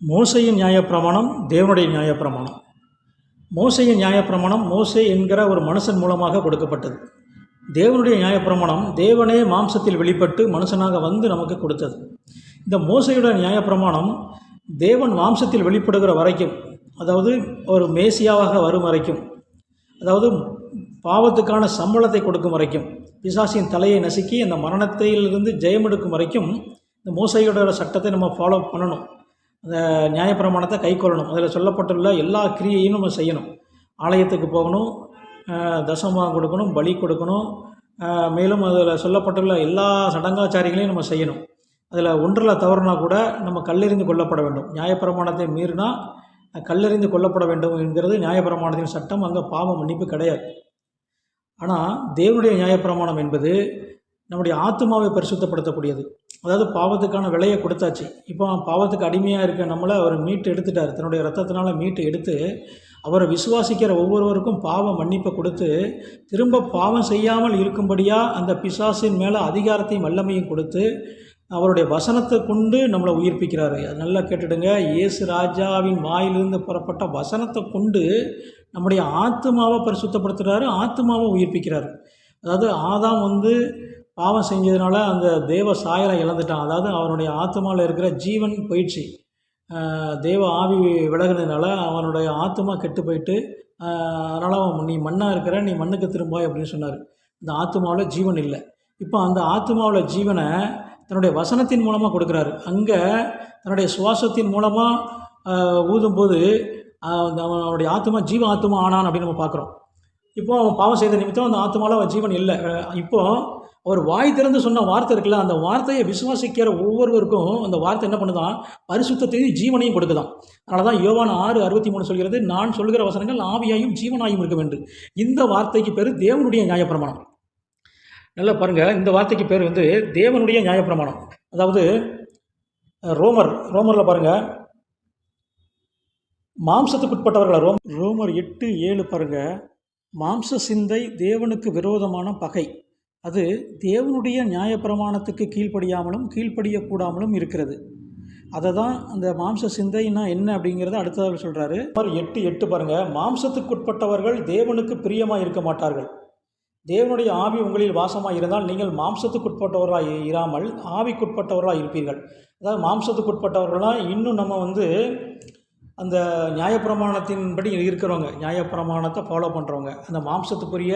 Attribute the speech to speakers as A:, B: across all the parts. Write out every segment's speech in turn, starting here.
A: மோசையின் நியாயப்பிரமாணம் தேவனுடைய நியாயப்பிரமாணம். மோசையின் நியாயப்பிரமாணம் மோசே என்கிற ஒரு மனுஷன் மூலமாக கொடுக்கப்பட்டது. தேவனுடைய நியாயப்பிரமாணம் தேவனே மாம்சத்தில் வெளிப்பட்டு மனுஷனாக வந்து நமக்கு கொடுத்தது. இந்த மோசையோட நியாயப்பிரமாணம் தேவன் மாம்சத்தில் வெளிப்படுகிற வரைக்கும் அதாவது ஒரு மேசியாவாக வரும் வரைக்கும் அதாவது பாவத்துக்கான சம்பளத்தை கொடுக்கும் வரைக்கும் பிசாசின் தலையை நசுக்கி அந்த மரணத்திலிருந்து ஜெயம் எடுக்கும் வரைக்கும் இந்த மோசையோட சட்டத்தை நம்ம ஃபாலோ பண்ணணும். அந்த நியாயப்பிரமாணத்தை கை கொள்ளணும் அதில் சொல்லப்பட்டுள்ள எல்லா கிரியையும் நம்ம செய்யணும். ஆலயத்துக்கு போகணும் தசமாக கொடுக்கணும் பலி கொடுக்கணும். மேலும் அதில் சொல்லப்பட்டுள்ள எல்லா சடங்காச்சாரிகளையும் நம்ம செய்யணும். அதில் ஒன்றில் தவறுனா கூட நம்ம கல்லெறிந்து கொல்லப்பட வேண்டும். நியாயப்பிரமாணத்தை மீறினா கல்லெறிந்து கொல்லப்பட வேண்டும் என்கிறது நியாயப்பிரமாணத்தின் சட்டம். அங்கே பாவ மன்னிப்பு கிடையாது. ஆனால் தேவனுடைய நியாயப்பிரமாணம் என்பது நம்முடைய ஆத்மாவை பரிசுத்தப்படுத்தக்கூடியது. அதாவது பாவத்துக்கான விலையை கொடுத்தாச்சு. இப்போ பாவத்துக்கு அடிமையாக இருக்க நம்மளை அவர் மீட்டு எடுத்துட்டார். தன்னுடைய ரத்தத்தினால மீட்டு எடுத்து அவரை விசுவாசிக்கிற ஒவ்வொருவருக்கும் பாவ மன்னிப்பை கொடுத்து திரும்ப பாவம் செய்யாமல் இருக்கும்படியாக அந்த பிசாசின் மேலே அதிகாரத்தையும் வல்லமையும் கொடுத்து அவருடைய வசனத்தை கொண்டு நம்மளை உயிர்ப்பிக்கிறாரு. அது நல்லா கேட்டுடுங்க. இயேசு ராஜாவின் வாயிலிருந்து புறப்பட்ட வசனத்தை கொண்டு நம்முடைய ஆத்மாவை பரிசுத்தப்படுத்துகிறாரு ஆத்மாவை உயிர்ப்பிக்கிறாரு. அதாவது ஆதாம் வந்து பாவம் செஞ்சதுனால அந்த தேவ சாயலை இழந்துட்டான். அதாவது அவனுடைய ஆத்மாவில் இருக்கிற ஜீவன் போயிடுச்சு. தேவ ஆவி விலகினதுனால அவனுடைய ஆத்மா கெட்டு போயிட்டு அதனால் அவன் நீ மண்ணாக இருக்கிற நீ மண்ணுக்கு திரும்பாய் அப்படின்னு சொன்னார். இந்த ஆத்மாவில் ஜீவன் இல்லை. இப்போ அந்த ஆத்மாவில் ஜீவனை தன்னுடைய வசனத்தின் மூலமாக கொடுக்குறாரு. அங்கே தன்னுடைய சுவாசத்தின் மூலமாக ஊதும்போது அந்த அவனுடைய ஆத்மா ஜீவ ஆத்மா ஆனான் அப்படின்னு நம்ம பார்க்குறோம். இப்போது அவன் பாவம் செய்த நிமித்தம் அந்த ஆத்மாவில் அவன் ஜீவன் இல்லை. இப்போது அவர் வாய் திறந்து சொன்ன வார்த்தை இருக்குல்ல அந்த வார்த்தையை விசுவாசிக்கிற ஒவ்வொருவருக்கும் அந்த வார்த்தை என்ன பண்ணுதான் பரிசுத்தையும் ஜீவனையும் கொடுக்குதான் அதனால தான் யோவான் ஆறு அறுபத்தி மூணு சொல்கிறது நான் சொல்கிற வசனங்கள் ஆவியாயும் ஜீவனாயும் இருக்க வேண்டும் இந்த வார்த்தைக்கு பேர் தேவனுடைய நியாயப்பிரமாணம். நல்லா பாருங்கள் இந்த வார்த்தைக்கு பேர் வந்து தேவனுடைய நியாயப்பிரமாணம். அதாவது ரோமர் ரோமரில் பாருங்கள் மாம்சத்துக்குட்பட்டவர்களை ரோம் ரோமர் எட்டு ஏழு பாருங்கள் மாம்ச சிந்தை தேவனுக்கு விரோதமான பகை. அது தேவனுடைய நியாயப்பிரமாணத்துக்கு கீழ்ப்படியாமலும் கீழ்ப்படியக்கூடாமலும் இருக்கிறது. அதை தான் அந்த மாம்ச சிந்தைன்னா என்ன அப்படிங்கிறத அடுத்ததாக சொல்கிறாரு எட்டு எட்டு பாருங்கள் மாம்சத்துக்குட்பட்டவர்கள் தேவனுக்கு பிரியமாக இருக்க மாட்டார்கள். தேவனுடைய ஆவி உங்களில் வாசமாக இருந்தால் நீங்கள் மாம்சத்துக்குட்பட்டவர்களாக இராமல் ஆவிக்குட்பட்டவர்களாக இருப்பீர்கள். அதாவது மாம்சத்துக்குட்பட்டவர்களாக இன்னும் நம்ம வந்து அந்த நியாயப்பிரமாணத்தின்படி இருக்கிறவங்க நியாயப்பிரமாணத்தை ஃபாலோ பண்ணுறவங்க அந்த மாம்சத்துக்குரிய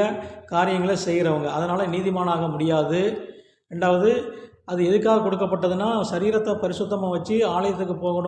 A: காரியங்களை செய்கிறவங்க அதனால் நீதிமானாக முடியாது. ரெண்டாவது அது எதுக்காக கொடுக்கப்பட்டதுன்னா சரீரத்தை பரிசுத்தமாக வச்சு ஆலயத்துக்கு போகணும்.